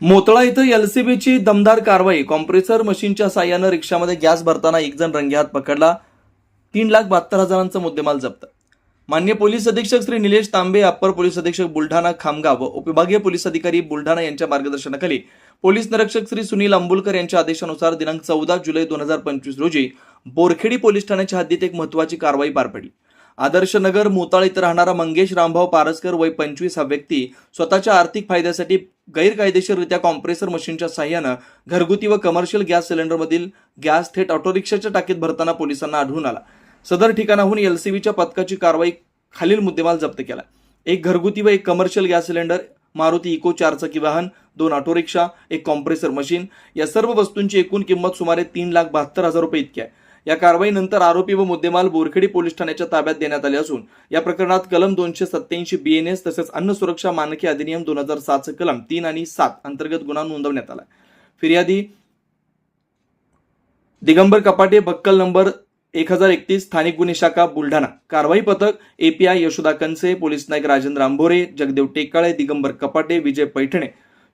मोतळा इथं एलसीबीची दमदार कारवाई. कॉम्प्रेसर मशीनच्या साह्यानं रिक्षामध्ये गॅस भरताना एक जण रंगेहात पकडला. तीन लाख बहात्तर हजारांचा मुद्देमाल जप्त. मान्य पोलीस अधीक्षक श्री निलेश तांबे अप्पर पोलीस अधीक्षक बुलढाणा खामगाव व उपविभागीय पोलीस अधिकारी बुलढाणा यांच्या मार्गदर्शनाखाली पोलीस निरीक्षक श्री सुनील अंबुलकर यांच्या आदेशानुसार दिनांक चौदा जुलै दोन हजार पंचवीस रोजी बोरखेडी पोलीस ठाण्याच्या हद्दीत एक महत्वाची कारवाई पार पडली. आदर्श नगर मोताळ इथं राहणारा मंगेश रामभाव पारसकर वय पंचवीस हा व्यक्ती स्वतःच्या आर्थिक फायद्यासाठी गैरकायदेशीररित्या कॉम्प्रेसर मशीनच्या साह्यानं घरगुती व कमर्शियल गॅस सिलेंडरमधील गॅस थेट ऑटोरिक्षाच्या टाकीत भरताना पोलिसांना आढळून आला. सदर ठिकाणाहून एलसीबीच्या पथकाची कारवाई खालील मुद्देमाल जप्त केला. एक घरगुती व एक commercial gas cylinder Maruti Eeco चारचाकी वाहन दोन ऑटोरिक्षा एक कॉम्प्रेसर मशीन या सर्व वस्तूंची एकूण किंमत सुमारे तीन लाख बहात्तर हजार रुपये इतकी आहे. या कारवाईनंतर आरोपी व मुद्देमाल बोरखेडी पोलीस ठाण्याच्या ताब्यात देण्यात आले असून या प्रकरणात कलम दोनशे सत्याऐंशी बीएनएस तसेच अन्न सुरक्षा मानके अधिनियम दोन हजार सातचं कलम तीन आणि सात अंतर्गत गुन्हा नोंदवण्यात आला फिर्यादी दिगंबर कपाटे बक्कल नंबर एक हजार एकतीस स्थानिक गुन्हे शाखा बुलढाणा. कारवाई पथक एपीआय यशोदा कनसे पोलीस नाईक राजेंद्र आंभोरे जगदेव टेकाळे दिगंबर कपाटे विजय पैठणे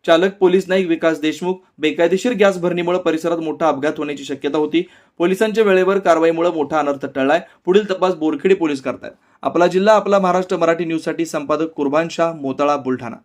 चालक पोलीस नाईक विकास देशमुख बेकायदेशीर गॅस भरणीमुळे परिसरात मोठा अपघात होण्याची शक्यता होती. पोलिसांच्या वेळेवर कारवाईमुळे मोठा अनर्थ टळलाय. पुढील तपास बोरखेडी पोलीस करतायत. आपला जिल्हा आपला महाराष्ट्र मराठी न्यूजसाठी संपादक कुर्बान शाह मोताळा बुलढाणा.